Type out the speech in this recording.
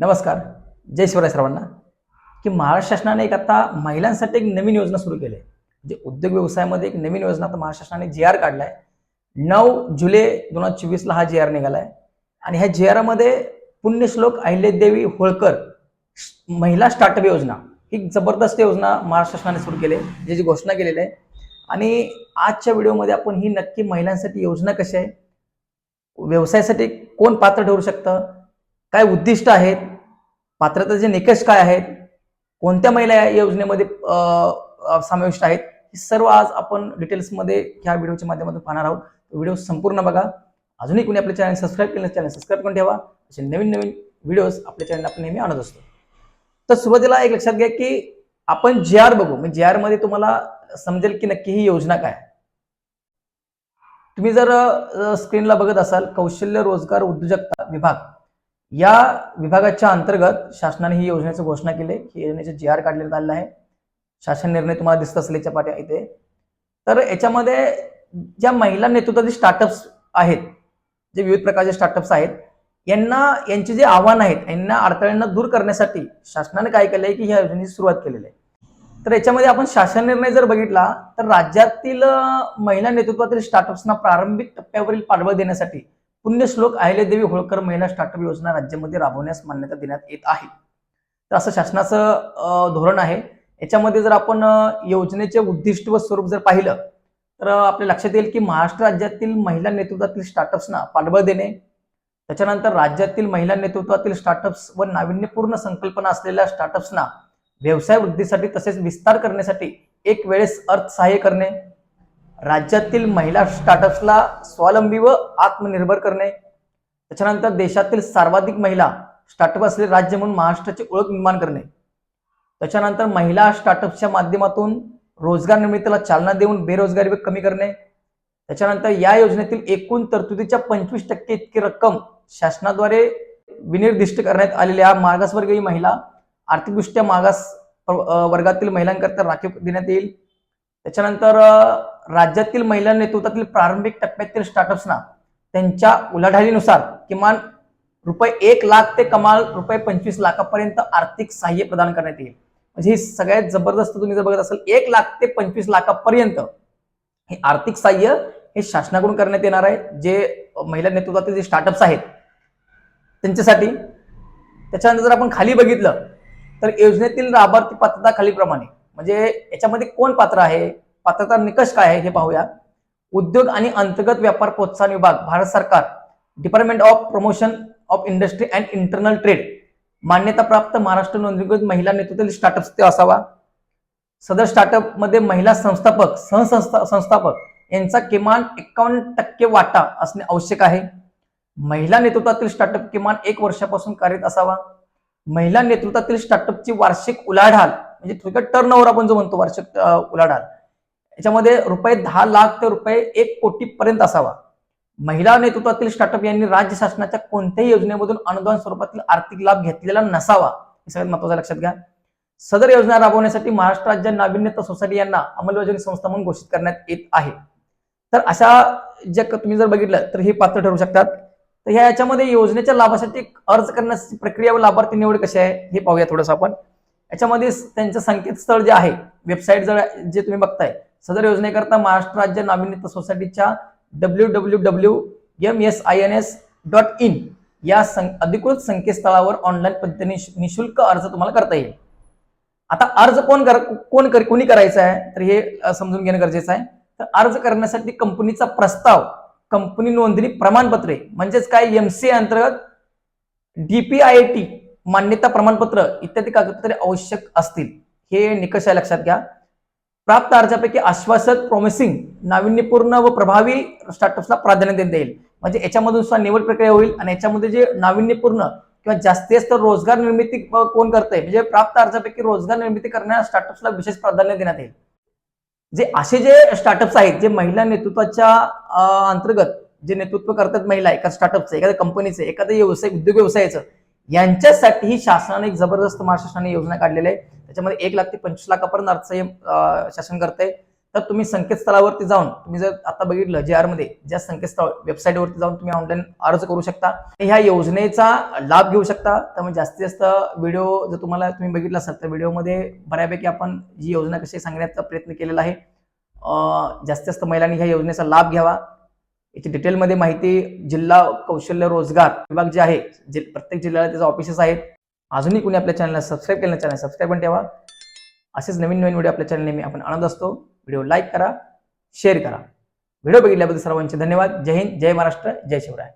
नमस्कार. जय शिवराय सर्वांना. की महाराष्ट्र शासनाने एक आता महिलांसाठी एक नवीन योजना सुरू केली आहे. म्हणजे उद्योग व्यवसायामध्ये एक नवीन योजना आता महाराष्ट्र शासनाने जी आर काढलाय. नऊ जुलै दोन हजार चोवीसला हा जी आर निघाला आहे आणि ह्या जी आरमध्ये पुण्यश्लोक अहिल्यादेवी होळकर श- महिला स्टार्टअप योजना ही जबरदस्त योजना महाराष्ट्र शासनाने सुरू केली आहे. ज्याची घोषणा केलेली आहे. आणि आजच्या व्हिडिओमध्ये आपण ही नक्की महिलांसाठी योजना कशी आहे? व्यवसायासाठी कोण पात्र ठरू शकतं? काय उद्दिष्ट आहेत? पात्रतेचे निकष काय आहेत? कोणत्या महिला या योजनेमध्ये समाविष्ट आहेत? हे सर्व आज आपण डिटेल्समध्ये ह्या व्हिडिओच्या माध्यमातून पाहणार आहोत. व्हिडिओ संपूर्ण बघा. अजूनही कोणी आपले चॅनल सबस्क्राईब केलं चॅनल सबस्क्राईब करून ठेवा. असे नवीन नवीन व्हिडिओज आपल्या चॅनल आपण नेहमी आणत असतो. तर सुरुवातीला एक लक्षात घ्या की आपण जे आर बघू. म्हणजे जे आरमध्ये तुम्हाला समजेल की नक्की ही योजना काय आहे. तुम्ही जर स्क्रीनला बघत असाल कौशल्य रोजगार उद्योजकता विभाग या विभागाच्या अंतर्गत शासनाने ही योजनेची घोषणा केली. की योजनेचे जी आर काढण्यात आलेला आहे. शासन निर्णय तुम्हाला दिसत असेल याच्या पाठी इथे. तर याच्यामध्ये ज्या महिला नेतृत्वातील स्टार्टअप्स आहेत जे विविध प्रकारचे स्टार्टअप्स आहेत यांना यांचे जे आव्हान आहेत यांना अडथळ्यांना दूर करण्यासाठी शासनाने काय केलंय की ह्या योजनेची सुरुवात केलेली आहे. तर याच्यामध्ये आपण शासन निर्णय जर बघितला तर राज्यातील महिला नेतृत्वातील स्टार्टअप्सना प्रारंभिक टप्प्यावरील पाठबळ देण्यासाठी पुण्यश्लोक अहिल्यादेवी होळकर महिला स्टार्टअप योजना राज्यामध्ये राबवण्यास मान्यता देण्यात येत आहे. तर असं शासनाचं धोरण आहे. याच्यामध्ये जर आपण योजनेचे उद्दिष्ट व स्वरूप जर पाहिलं तर आपल्या लक्षात येईल की महाराष्ट्र राज्यातील महिला नेतृत्वातील स्टार्टअप्सना पाठबळ देणे त्याच्यानंतर राज्यातील महिला नेतृत्वातील स्टार्टअप्स व नाविन्यपूर्ण संकल्पना असलेल्या स्टार्टअप्सना व्यवसाय वृद्धीसाठी तसेच विस्तार करण्यासाठी एक वेळेस अर्थसहाय्य करणे राज्यातील महिला स्टार्टअप्सला स्वावलंबी व आत्मनिर्भर करणे. त्याच्यानंतर देशातील सर्वाधिक महिला स्टार्टअप असलेले राज्य म्हणून महाराष्ट्राची ओळख निर्माण करणे. त्याच्यानंतर महिला स्टार्टअप्सच्या माध्यमातून रोजगार निर्मितीला चालना देऊन बेरोजगारी कमी करणे. त्याच्यानंतर या योजनेतील एकूण तरतुदीच्या पंचवीस टक्के इतकी रक्कम शासनाद्वारे विनिर्दिष्ट करण्यात आलेल्या मागासवर्गीय महिला आर्थिकदृष्ट्या मागास वर्गातील महिलांकरता राखीव देण्यात येईल. त्याच्यानंतर राज्यातील महिला नेतृत्वातील प्रारंभिक टप्प्यातील स्टार्टअप्सना त्यांच्या उलाढालीनुसार किमान रुपये एक लाख ते कमाल रुपये पंचवीस लाखापर्यंत आर्थिक सहाय्य प्रदान करण्यात येईल. म्हणजे ही सगळ्यात जबरदस्त तुम्ही जर बघत असाल एक लाख ते पंचवीस लाखापर्यंत हे आर्थिक सहाय्य हे शासनाकडून करण्यात येणार आहे. जे महिला नेतृत्वातील जे स्टार्टअप्स आहेत त्यांच्यासाठी त्याच्यानंतर जर आपण खाली बघितलं तर योजनेतील लाभार्थी पात्रता खालीप्रमाणे म्हणजे याच्यामध्ये कोण पात्र आहे? पात्रता निकष काय आहे हे पाहूया. उद्योग आणि अंतर्गत व्यापार प्रोत्साहन विभाग भारत सरकार department of promotion of industry and internal trade मान्यता प्राप्त महाराष्ट्र नोंदणीकृत महिला नेतृत्व स्टार्टअप्स ते असावा. सदर स्टार्टअपमध्ये महिला संस्थापक सहसंस्था संस्थापक यांचा किमान एकावन्न टक्के वाटा असणे आवश्यक आहे. महिला नेतृत्वातील स्टार्टअप किमान एक वर्षापासून कार्यरत असावा. महिला नेतृत्वातील स्टार्टअपची वार्षिक उलाढाल म्हणजे थोडक्यात टर्न ओव्हर आपण जो म्हणतो वार्षिक उलाढाल याच्यामध्ये रुपये दहा लाख ते रुपये एक कोटी पर्यंत असावा. महिला नेतृत्वातील स्टार्टअप यांनी राज्य शासनाच्या कोणत्याही योजनेमधून अनुदान स्वरूपातील आर्थिक लाभ घेतलेला नसावा हे सगळ्यात महत्वाचं लक्षात घ्या. सदर योजना राबवण्यासाठी महाराष्ट्र राज्य नाविन्यता सोसायटी यांना अंमलबजावणी संस्था म्हणून घोषित करण्यात येत आहे. तर अशा ज्या तुम्ही जर बघितलं तर हे पात्र ठरू शकतात. तर ह्या याच्यामध्ये योजनेच्या लाभासाठी अर्ज करण्याची प्रक्रिया व लाभार्थी निवड कशी आहे हे पाहूया थोडंसं आपण. याच्यामध्ये त्यांचं संकेतस्थळ जे आहे वेबसाईट जर जे तुम्ही बघताय सदर योजनेकरता महाराष्ट्र राज्य नाविन्यता सोसायटीच्या W W W M S I N S dot in या सं- अधिकृत संकेतस्थळावर ऑनलाईन पद्धतीने निशुल्क अर्ज तुम्हाला करता येईल. आता अर्ज कोण कर कोण कर कोणी करायचा आहे? तर हे समजून घेणं गरजेचं आहे. तर अर्ज करण्यासाठी कंपनीचा प्रस्ताव कंपनी नोंदणी प्रमाणपत्रे म्हणजेच काय? एमसीए अंतर्गत डीपीआयटी मान्यता प्रमाणपत्र इत्यादी कागदपत्रे आवश्यक असतील. हे निकष आहे लक्षात घ्या. प्राप्त अर्जापैकी आश्वासक प्रॉमिसिंग नाविन्यपूर्ण व प्रभावी स्टार्टअप्सला प्राधान्य देण्यात येईल. म्हणजे याच्यामधून सुद्धा निवड प्रक्रिया होईल आणि याच्यामध्ये जे नाविन्यपूर्ण किंवा जास्तीत जास्त रोजगार निर्मिती कोण करतंय म्हणजे प्राप्त अर्जापैकी रोजगार निर्मिती करणाऱ्या स्टार्टअप्सला विशेष प्राधान्य देण्यात येईल. जे असे जे स्टार्टअप्स आहेत जे महिला नेतृत्वाच्या अंतर्गत जे नेतृत्व करतात महिला एका स्टार्टअपचं एखाद्या कंपनीचं एखाद्या व्यवसाय उद्योग व्यवसायाचं यांच्यासाठीही शासनाने एक जबरदस्त महाराष्ट्र योजना काढलेली आहे. त्याच्यामध्ये एक लाख ते पंचवीस लाखापर्यंत अर्थ शासन करते तर तुम्ही संकेतस्थळावरती जाऊन तुम्ही जर आता बघितलं जे आरमध्ये ज्या संकेतस्थळ वेबसाईटवरती जाऊन तुम्ही ऑनलाईन अर्ज करू शकता. ह्या योजनेचा लाभ घेऊ शकता. त्यामुळे जास्तीत जास्त व्हिडिओ जर तुम्हाला तुम्ही बघितला असाल तर व्हिडिओमध्ये बऱ्यापैकी आपण ही योजना कशी सांगण्याचा प्रयत्न केलेला आहे. जास्तीत जास्त महिलांनी ह्या योजनेचा लाभ घ्यावा. याची डिटेलमध्ये माहिती जिल्हा कौशल्य रोजगार विभाग जे आहे जे प्रत्येक जिल्ह्याला त्याचे ऑफिसेस आहेत. अजूनही कुणी आपल्या चॅनलला सबस्क्राईब केलं चॅनल सबस्क्राईब पण ठेवा. असेच नवीन नवीन व्हिडिओ आपल्या चॅनल नेहमी आपण आणत असतो. व्हिडिओ लाईक करा शेअर करा. व्हिडिओ बघितल्याबद्दल सर्वांचे धन्यवाद. जय हिंद जय महाराष्ट्र जय शिवराय.